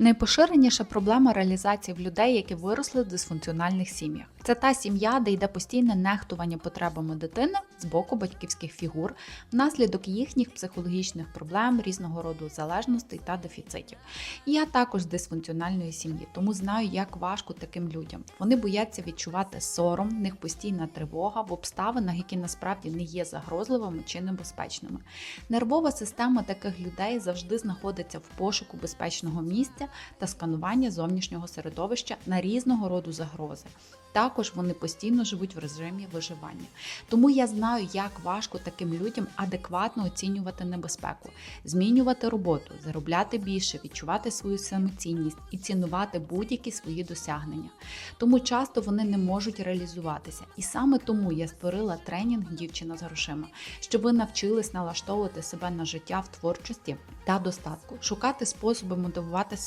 Найпоширеніша проблема реалізації в людей, які виросли в дисфункціональних сім'ях. Це та сім'я, де йде постійне нехтування потребами дитини з боку батьківських фігур внаслідок їхніх психологічних проблем, різного роду залежностей та дефіцитів. Я також з дисфункціональної сім'ї, тому знаю, як важко таким людям. Вони бояться відчувати сором, в них постійна тривога в обставинах, які насправді не є загрозливими чи небезпечними. Нервова система таких людей завжди знаходиться в пошуку безпечного місця та сканування зовнішнього середовища на різного роду загрози. Також вони постійно живуть в режимі виживання. Тому я знаю, як важко таким людям адекватно оцінювати небезпеку, змінювати роботу, заробляти більше, відчувати свою самоцінність і цінувати будь-які свої досягнення. Тому часто вони не можуть реалізуватися. І саме тому я створила тренінг Дівчина з грошима, щоб ви навчились налаштовувати себе на життя в творчості та достатку, шукати способи мотивувати